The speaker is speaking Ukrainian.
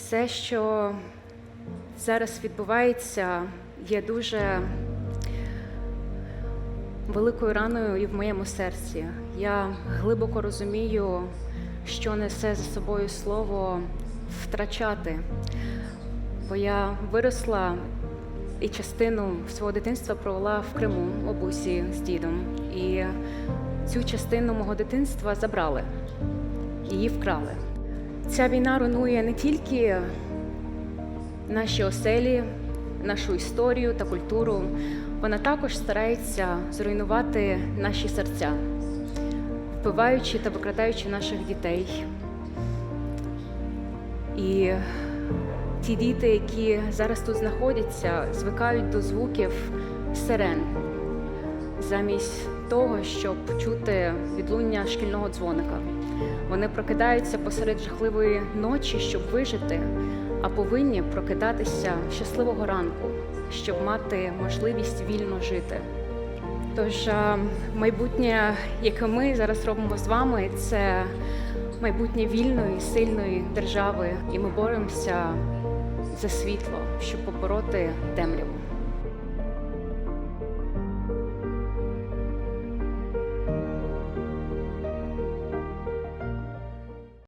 Все, що зараз відбувається, є дуже великою раною і в моєму серці. Я глибоко розумію, що несе за собою слово втрачати. Бо я виросла і частину свого дитинства провела в Криму в бабусі з дідом. І цю частину мого дитинства забрали, її вкрали. Ця війна руйнує не тільки наші оселі, нашу історію та культуру, вона також старається зруйнувати наші серця, вбиваючи та викрадаючи наших дітей. І ті діти, які зараз тут знаходяться, звикають до звуків сирен замість того, щоб чути відлуння шкільного дзвоника. Вони прокидаються посеред жахливої ночі, щоб вижити, а повинні прокидатися щасливого ранку, щоб мати можливість вільно жити. Тож майбутнє, яке ми зараз робимо з вами, це майбутнє вільної, сильної держави, і ми боремося за світло, щоб побороти темряву.